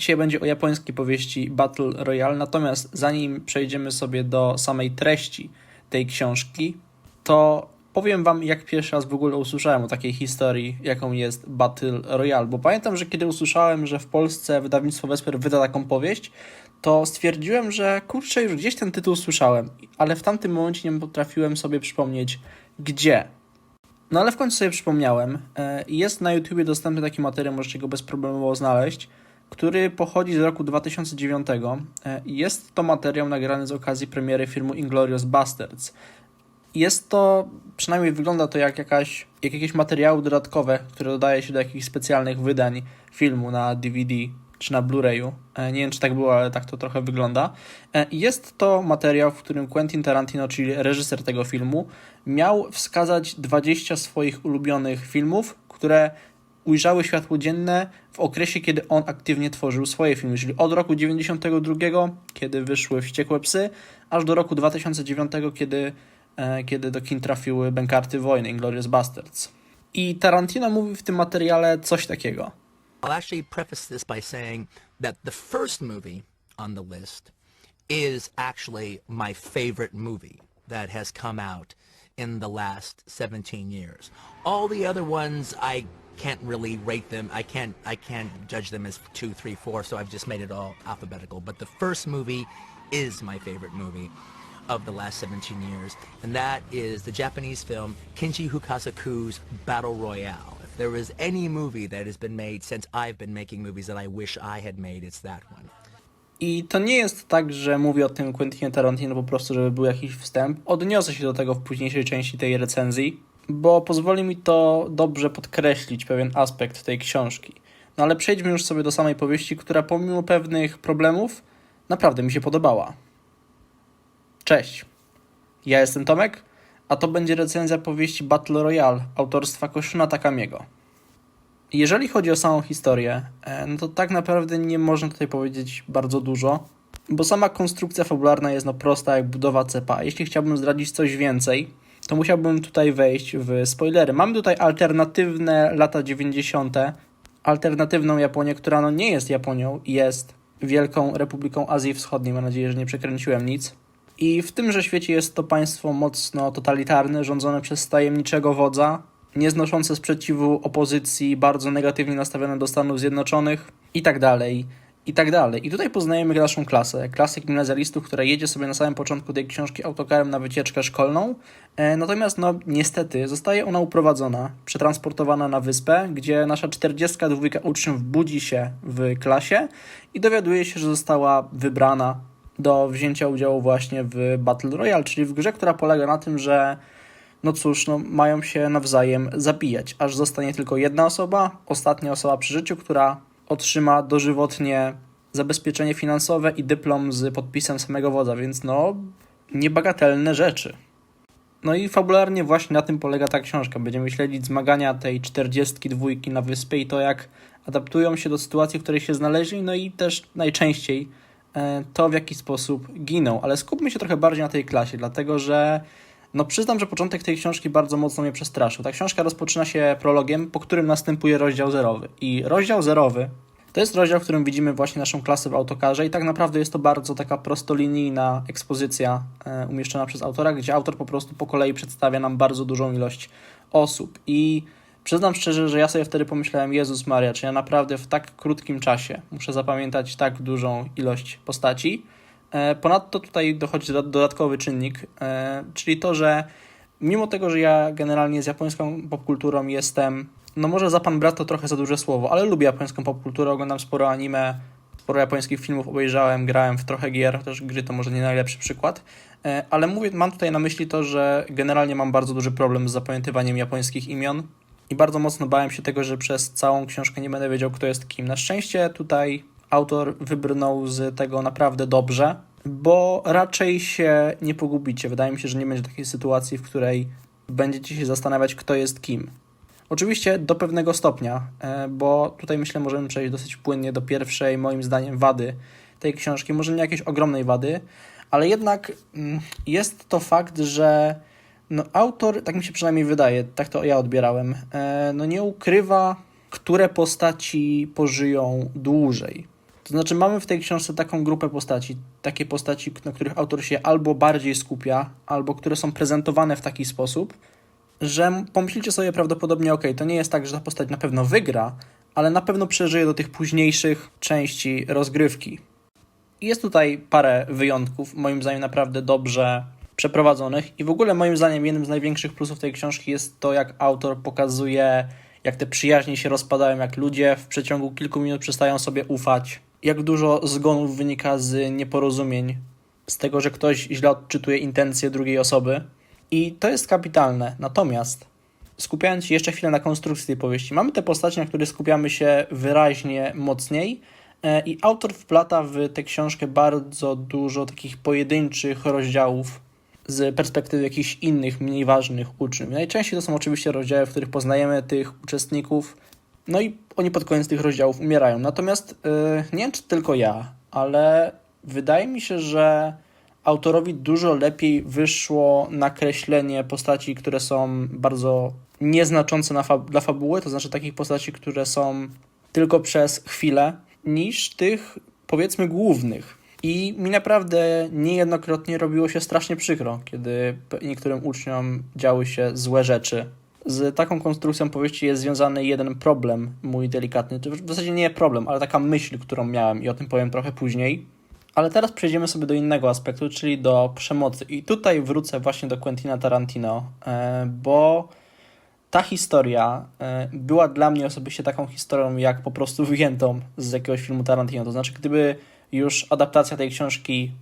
Dzisiaj będzie o japońskiej powieści Battle Royale, natomiast zanim przejdziemy sobie do samej treści tej książki, to powiem wam, jak pierwszy raz w ogóle usłyszałem o takiej historii, jaką jest Battle Royale, bo pamiętam, że kiedy usłyszałem, że w Polsce wydawnictwo Vesper wyda taką powieść, to stwierdziłem, że kurczę, już gdzieś ten tytuł słyszałem, ale w tamtym momencie nie potrafiłem sobie przypomnieć, gdzie. No ale w końcu sobie przypomniałem. E, Jest na YouTubie dostępny taki materiał, możecie go bezproblemowo znaleźć, który pochodzi z roku 2009. E, Jest to materiał nagrany z okazji premiery filmu Inglorious Bastards. Jest to, przynajmniej wygląda to jak, jakaś, jak jakieś materiały dodatkowe, które dodaje się do jakichś specjalnych wydań filmu na DVD czy na Blu-rayu. E, Nie wiem, czy tak było, ale tak to trochę wygląda. E, Jest to materiał, w którym Quentin Tarantino, czyli reżyser tego filmu, miał wskazać 20 swoich ulubionych filmów, które ujrzały światło dzienne w okresie, kiedy on aktywnie tworzył swoje filmy, czyli od roku 92, kiedy wyszły Wściekłe Psy, aż do roku 2009, kiedy, e, kiedy do kin trafiły Bękarty Wojny, Inglourious Bastards. I Tarantino mówi w tym materiale coś takiego. I'll actually preface this by saying that the first movie on the list is actually my favorite movie that has come out in the last 17 years. All the other ones I can't really rate them. I can't I can't judge them as two, three, four, so I've just made it all alphabetical. But the first movie is my favorite movie of the last 17 years, and that is the Japanese film Kenji Hukasaku's Battle Royale. If there is any movie that has been made since I've been making movies that I wish I had made, it's that one. I to nie jest tak, że mówię o tym Quentinie Tarantino po prostu, żeby był jakiś wstęp. Odniosę się do tego w późniejszej części tej recenzji, bo pozwoli mi to dobrze podkreślić pewien aspekt tej książki. No ale przejdźmy już sobie do samej powieści, która pomimo pewnych problemów naprawdę mi się podobała. Cześć. Ja jestem Tomek, a to będzie recenzja powieści Battle Royale autorstwa Koshuna Takamiego. Jeżeli chodzi o samą historię, e, no to tak naprawdę nie można tutaj powiedzieć bardzo dużo, bo sama konstrukcja fabularna jest no prosta jak budowa cepa. Jeśli chciałbym zdradzić coś więcej, to musiałbym tutaj wejść w spoilery. Mamy tutaj alternatywne lata 90., alternatywną Japonię, która no nie jest Japonią, jest Wielką Republiką Azji Wschodniej. Mam nadzieję, że nie przekręciłem nic. I w tymże świecie jest to państwo mocno totalitarne, rządzone przez tajemniczego wodza, nieznoszące sprzeciwu opozycji, bardzo negatywnie nastawione do Stanów Zjednoczonych i tak dalej, i tak dalej. I tutaj poznajemy naszą klasę, klasę gimnazjalistów, która jedzie sobie na samym początku tej książki autokarem na wycieczkę szkolną, e, natomiast no niestety zostaje ona uprowadzona, przetransportowana na wyspę, gdzie nasza 42 uczniów budzi się w klasie i dowiaduje się, że została wybrana do wzięcia udziału właśnie w Battle Royale, czyli w grze, która polega na tym, że no cóż, no, mają się nawzajem zabijać, aż zostanie tylko jedna osoba, ostatnia osoba przy życiu, która otrzyma dożywotnie zabezpieczenie finansowe i dyplom z podpisem samego wodza, więc no, niebagatelne rzeczy. No i fabularnie właśnie na tym polega ta książka. Będziemy śledzić zmagania tej 42 na wyspie i to, jak adaptują się do sytuacji, w której się znaleźli, no i też najczęściej e, to, w jaki sposób giną. Ale skupmy się trochę bardziej na tej klasie, dlatego że no przyznam, że początek tej książki bardzo mocno mnie przestraszył. Ta książka rozpoczyna się prologiem, po którym następuje rozdział zerowy. I rozdział zerowy to jest rozdział, w którym widzimy właśnie naszą klasę w autokarze i tak naprawdę jest to bardzo taka prostolinijna ekspozycja e, umieszczona przez autora, gdzie autor po prostu po kolei przedstawia nam bardzo dużą ilość osób. I przyznam szczerze, że ja sobie wtedy pomyślałem, Jezus Maria, czy ja naprawdę w tak krótkim czasie muszę zapamiętać tak dużą ilość postaci. E, Ponadto tutaj dochodzi do- dodatkowy czynnik, e, czyli to, że mimo tego, że ja generalnie z japońską popkulturą jestem, no może za pan brat to trochę za duże słowo, ale lubię japońską popkulturę, oglądam sporo anime, sporo japońskich filmów obejrzałem, grałem w trochę gier, też gry to może nie najlepszy przykład, E, ale mówię, mam tutaj na myśli to, że generalnie mam bardzo duży problem z zapamiętywaniem japońskich imion i bardzo mocno bałem się tego, że przez całą książkę nie będę wiedział, kto jest kim. Na szczęście tutaj autor wybrnął z tego naprawdę dobrze, bo raczej się nie pogubicie. Wydaje mi się, że nie będzie takiej sytuacji, w której będziecie się zastanawiać, kto jest kim. Oczywiście do pewnego stopnia, e, bo tutaj myślę, możemy przejść dosyć płynnie do pierwszej, moim zdaniem, wady tej książki. Może nie jakiejś ogromnej wady, ale jednak mm, jest to fakt, że no, autor, tak mi się przynajmniej wydaje, tak to ja odbierałem, e, no nie ukrywa, które postaci pożyją dłużej. To znaczy, mamy w tej książce taką grupę postaci, takie postaci, na których autor się albo bardziej skupia, albo które są prezentowane w taki sposób, że pomyślicie sobie prawdopodobnie, ok, to nie jest tak, że ta postać na pewno wygra, ale na pewno przeżyje do tych późniejszych części rozgrywki. Jest tutaj parę wyjątków, moim zdaniem naprawdę dobrze przeprowadzonych i w ogóle moim zdaniem jednym z największych plusów tej książki jest to, jak autor pokazuje, jak te przyjaźnie się rozpadają, jak ludzie w przeciągu kilku minut przestają sobie ufać, jak dużo zgonów wynika z nieporozumień, z tego, że ktoś źle odczytuje intencje drugiej osoby. I to jest kapitalne. Natomiast skupiając się jeszcze chwilę na konstrukcji tej powieści, mamy te postacie, na które skupiamy się wyraźnie mocniej e, i autor wplata w tę książkę bardzo dużo takich pojedynczych rozdziałów z perspektywy jakichś innych, mniej ważnych uczniów. Najczęściej to są oczywiście rozdziały, w których poznajemy tych uczestników, no i oni pod koniec tych rozdziałów umierają. Natomiast yy, nie wiem, czy tylko ja, ale wydaje mi się, że autorowi dużo lepiej wyszło nakreślenie postaci, które są bardzo nieznaczące na fa- dla fabuły, to znaczy takich postaci, które są tylko przez chwilę, niż tych powiedzmy głównych. I mi naprawdę niejednokrotnie robiło się strasznie przykro, kiedy niektórym uczniom działy się złe rzeczy. Z taką konstrukcją powieści jest związany jeden problem, mój delikatny. To w zasadzie nie problem, ale taka myśl, którą miałem i o tym powiem trochę później. Ale teraz przejdziemy sobie do innego aspektu, czyli do przemocy. I tutaj wrócę właśnie do Quentina Tarantino, e, bo ta historia e, była dla mnie osobiście taką historią, jak po prostu wyjętą z jakiegoś filmu Tarantino. To znaczy, gdyby już adaptacja tej książki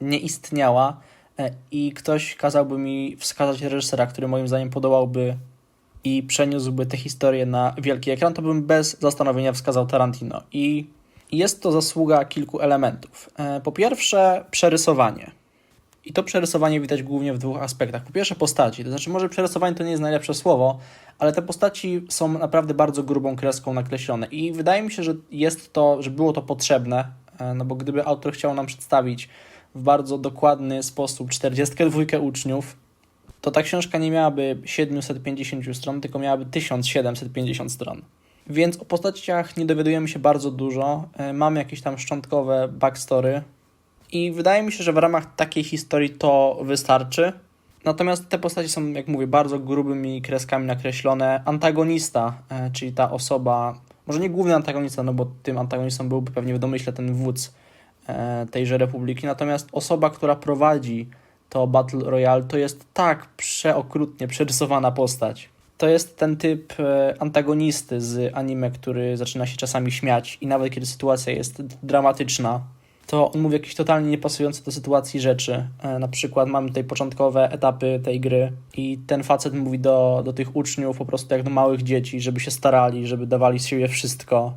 nie istniała e, i ktoś kazałby mi wskazać reżysera, który moim zdaniem podołałby i przeniósłby tę historię na wielki ekran, to bym bez zastanowienia wskazał Tarantino. I jest to zasługa kilku elementów. E, Po pierwsze, przerysowanie. I to przerysowanie widać głównie w dwóch aspektach. Po pierwsze, postaci. To znaczy, może przerysowanie to nie jest najlepsze słowo, ale te postaci są naprawdę bardzo grubą kreską nakreślone. I wydaje mi się, że jest to, że było to potrzebne, e, no bo gdyby autor chciał nam przedstawić w bardzo dokładny sposób 42 uczniów, to ta książka nie miałaby 750 stron, tylko miałaby 1750 stron. Więc o postaciach nie dowiadujemy się bardzo dużo. E, Mamy jakieś tam szczątkowe backstory. I wydaje mi się, że w ramach takiej historii to wystarczy. Natomiast te postacie są, jak mówię, bardzo grubymi kreskami nakreślone. Antagonista, e, czyli ta osoba, może nie główny antagonista, no bo tym antagonistą byłby pewnie w domyśle ten wódz e, tejże republiki. Natomiast osoba, która prowadzi to Battle Royale, to jest tak przeokrutnie przerysowana postać. To jest ten typ e, antagonisty z anime, który zaczyna się czasami śmiać i nawet kiedy sytuacja jest dramatyczna, to on mówi jakieś totalnie niepasujące do sytuacji rzeczy. E, Na przykład mamy tutaj początkowe etapy tej gry i ten facet mówi do, do tych uczniów po prostu jak do małych dzieci, żeby się starali, żeby dawali z siebie wszystko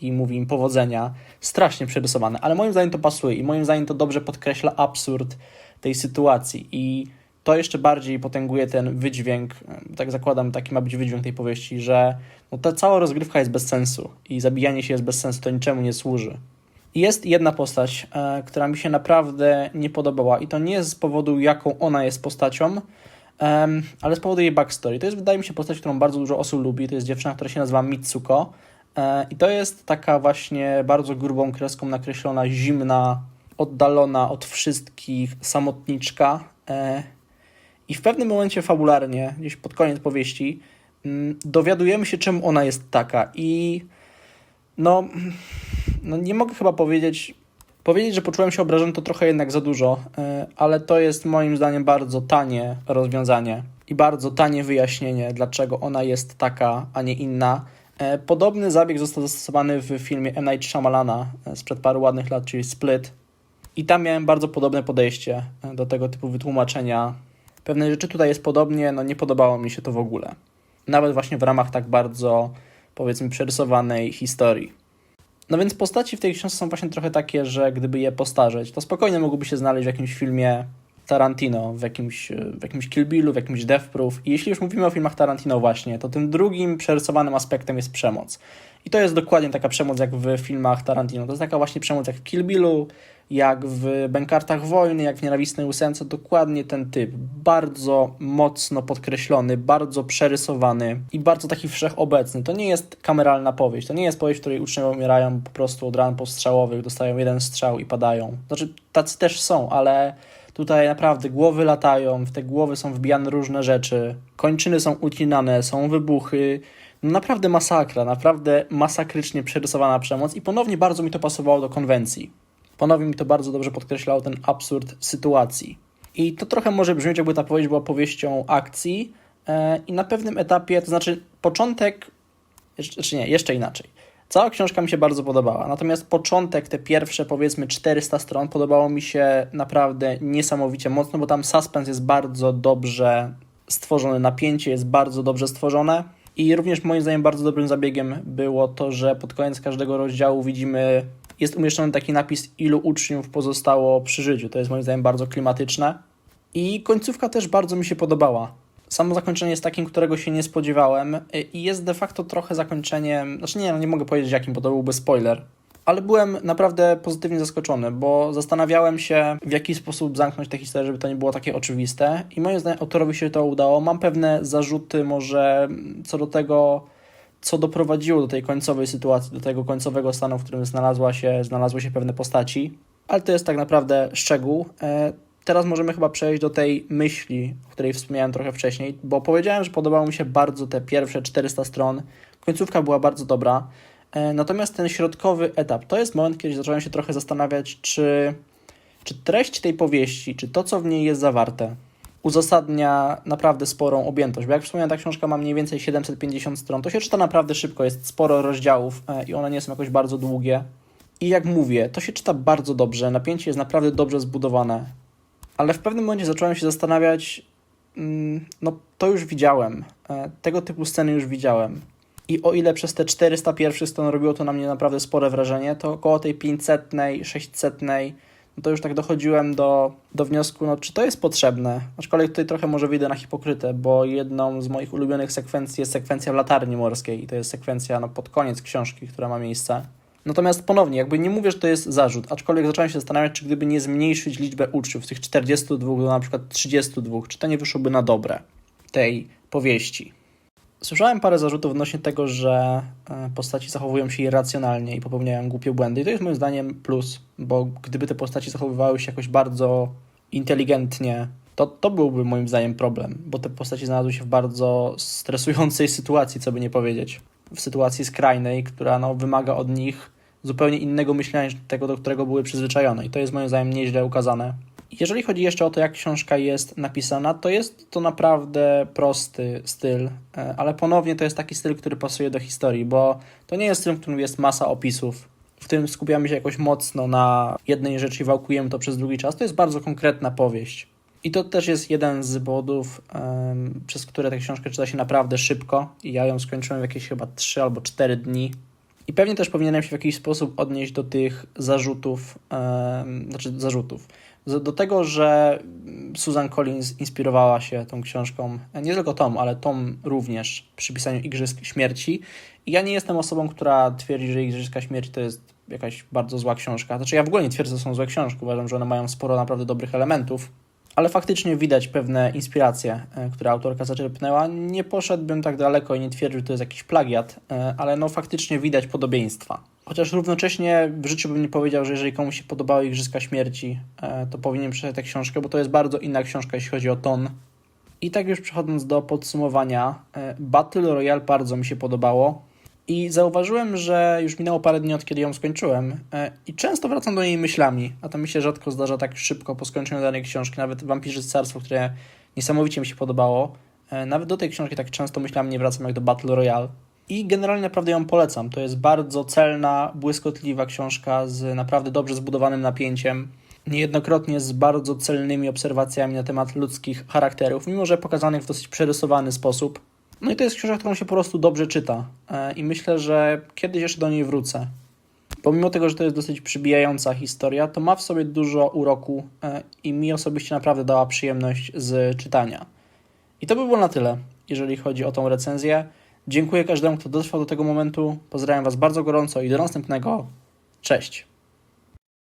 i mówi im powodzenia. Strasznie przerysowane, ale moim zdaniem to pasuje i moim zdaniem to dobrze podkreśla absurd tej sytuacji i to jeszcze bardziej potęguje ten wydźwięk, tak zakładam, taki ma być wydźwięk tej powieści, że no, ta cała rozgrywka jest bez sensu i zabijanie się jest bez sensu, to niczemu nie służy. Jest jedna postać, e, która mi się naprawdę nie podobała i to nie z powodu, jaką ona jest postacią, ale z powodu jej backstory. To jest, wydaje mi się, postać, którą bardzo dużo osób lubi. To jest dziewczyna, która się nazywa Mitsuko i to jest taka właśnie bardzo grubą kreską nakreślona, zimna, oddalona od wszystkich samotniczka e, i w pewnym momencie fabularnie, gdzieś pod koniec powieści, mm, dowiadujemy się, czym ona jest taka i no, no nie mogę chyba powiedzieć, powiedzieć, że poczułem się obrażony to trochę jednak za dużo, e, ale to jest moim zdaniem bardzo tanie rozwiązanie i bardzo tanie wyjaśnienie, dlaczego ona jest taka, a nie inna. E, Podobny zabieg został zastosowany w filmie M. Night Shyamalana e, sprzed paru ładnych lat, czyli Split. I tam miałem bardzo podobne podejście e, do tego typu wytłumaczenia. Pewne rzeczy tutaj jest podobnie, no nie podobało mi się to w ogóle. Nawet właśnie w ramach tak bardzo, powiedzmy, przerysowanej historii. No więc postaci w tej książce są właśnie trochę takie, że gdyby je postarzeć, to spokojnie mogłyby się znaleźć w jakimś filmie Tarantino, w jakimś, w jakimś Kill Billu, w jakimś Death Proof. I jeśli już mówimy o filmach Tarantino właśnie, to tym drugim przerysowanym aspektem jest przemoc. I to jest dokładnie taka przemoc jak w filmach Tarantino. To jest taka właśnie przemoc jak w Kill Billu, jak w Bękartach Wojny, jak w Nienawistnej Ósemce, dokładnie ten typ. Bardzo mocno podkreślony, bardzo przerysowany i bardzo taki wszechobecny. To nie jest kameralna powieść, to nie jest powieść, w której uczniowie umierają po prostu od ran postrzałowych, dostają jeden strzał i padają. Znaczy, tacy też są, ale tutaj naprawdę głowy latają, w te głowy są wbijane różne rzeczy, kończyny są ucinane, są wybuchy, no naprawdę masakra, naprawdę masakrycznie przerysowana przemoc i ponownie bardzo mi to pasowało do konwencji. Ponownie mi to bardzo dobrze podkreślało ten absurd sytuacji. I to trochę może brzmieć, jakby ta powieść była powieścią akcji e, i na pewnym etapie, to znaczy początek, czy nie, jeszcze inaczej. Cała książka mi się bardzo podobała, natomiast początek, te pierwsze powiedzmy 400 stron, podobało mi się naprawdę niesamowicie mocno, bo tam suspens jest bardzo dobrze stworzony, napięcie jest bardzo dobrze stworzone. I również moim zdaniem bardzo dobrym zabiegiem było to, że pod koniec każdego rozdziału widzimy, jest umieszczony taki napis, ilu uczniów pozostało przy życiu. To jest moim zdaniem bardzo klimatyczne. I końcówka też bardzo mi się podobała. Samo zakończenie jest takim, którego się nie spodziewałem i jest de facto trochę zakończeniem, znaczy nie, no nie mogę powiedzieć jakim, bo to byłby spoiler, ale byłem naprawdę pozytywnie zaskoczony, bo zastanawiałem się, w jaki sposób zamknąć tę historię, żeby to nie było takie oczywiste. I moim zdaniem autorowi się to udało. Mam pewne zarzuty, może co do tego, co doprowadziło do tej końcowej sytuacji, do tego końcowego stanu, w którym znalazła się, znalazły się pewne postaci, ale to jest tak naprawdę szczegół. Teraz możemy chyba przejść do tej myśli, o której wspomniałem trochę wcześniej, bo powiedziałem, że podobało mi się bardzo te pierwsze 400 stron. Końcówka była bardzo dobra. E, Natomiast ten środkowy etap to jest moment, kiedy zacząłem się trochę zastanawiać, czy, czy treść tej powieści, czy to, co w niej jest zawarte, uzasadnia naprawdę sporą objętość. Bo jak wspomniałem, ta książka ma mniej więcej 750 stron. To się czyta naprawdę szybko, jest sporo rozdziałów e, i one nie są jakoś bardzo długie. I jak mówię, to się czyta bardzo dobrze, napięcie jest naprawdę dobrze zbudowane. Ale w pewnym momencie zacząłem się zastanawiać, mm, no to już widziałem, e, tego typu sceny już widziałem. I o ile przez te 400 pierwszych stron robiło to na mnie naprawdę spore wrażenie, to około tej 500, 600, no to już tak dochodziłem do, do wniosku, no czy to jest potrzebne? Aczkolwiek tutaj trochę może wyjdę na hipokrytę, bo jedną z moich ulubionych sekwencji jest sekwencja w latarni morskiej i to jest sekwencja no, pod koniec książki, która ma miejsce. Natomiast ponownie, jakby nie mówię, że to jest zarzut, aczkolwiek zacząłem się zastanawiać, czy gdyby nie zmniejszyć liczbę uczniów z tych 42 do na przykład 32, czy to nie wyszłoby na dobre tej powieści. Słyszałem parę zarzutów odnośnie tego, że e, postaci zachowują się irracjonalnie i popełniają głupie błędy. I to jest moim zdaniem plus, bo gdyby te postaci zachowywały się jakoś bardzo inteligentnie, to to byłby moim zdaniem problem, bo te postaci znalazły się w bardzo stresującej sytuacji, co by nie powiedzieć. W sytuacji skrajnej, która no, wymaga od nich zupełnie innego myślenia niż tego, do którego były przyzwyczajone. I to jest moim zdaniem nieźle ukazane. Jeżeli chodzi jeszcze o to, jak książka jest napisana, to jest to naprawdę prosty styl, e, ale ponownie to jest taki styl, który pasuje do historii, bo to nie jest styl, w którym jest masa opisów, w którym skupiamy się jakoś mocno na jednej rzeczy i wałkujemy to przez długi czas. To jest bardzo konkretna powieść. I to też jest jeden z powodów, przez które tę książkę czyta się naprawdę szybko. I ja ją skończyłem w jakieś chyba 3 albo 4 dni. I pewnie też powinienem się w jakiś sposób odnieść do tych zarzutów, znaczy zarzutów, do tego, że Susan Collins inspirowała się tą książką, nie tylko Tom, ale Tom również przy pisaniu Igrzysk Śmierci. I ja nie jestem osobą, która twierdzi, że Igrzyska Śmierci to jest jakaś bardzo zła książka. Znaczy ja w ogóle nie twierdzę, że są złe książki, uważam, że one mają sporo naprawdę dobrych elementów, ale faktycznie widać pewne inspiracje, e, które autorka zaczerpnęła. Nie poszedłbym tak daleko i nie twierdził, że to jest jakiś plagiat, e, ale no faktycznie widać podobieństwa. Chociaż równocześnie w życiu bym nie powiedział, że jeżeli komuś się podobały Igrzyska Śmierci, e, to powinien przeczytać tę książkę, bo to jest bardzo inna książka, jeśli chodzi o ton. I tak już przechodząc do podsumowania, Battle Royale bardzo mi się podobało. I zauważyłem, że już minęło parę dni od kiedy ją skończyłem e, i często wracam do niej myślami, a to mi się rzadko zdarza tak szybko po skończeniu danej książki. Nawet Wampirzycarstwo, które niesamowicie mi się podobało, e, nawet do tej książki tak często myślami nie wracam jak do Battle Royale. I generalnie naprawdę ją polecam. To jest bardzo celna, błyskotliwa książka z naprawdę dobrze zbudowanym napięciem. Niejednokrotnie z bardzo celnymi obserwacjami na temat ludzkich charakterów, mimo że pokazanych w dosyć przerysowany sposób. No i to jest książka, którą się po prostu dobrze czyta. E, I myślę, że kiedyś jeszcze do niej wrócę. Pomimo tego, że to jest dosyć przybijająca historia, to ma w sobie dużo uroku e, i mi osobiście naprawdę dała przyjemność z czytania. I to by było na tyle, jeżeli chodzi o tą recenzję. Dziękuję każdemu, kto dotrwał do tego momentu. Pozdrawiam Was bardzo gorąco i do następnego. Cześć.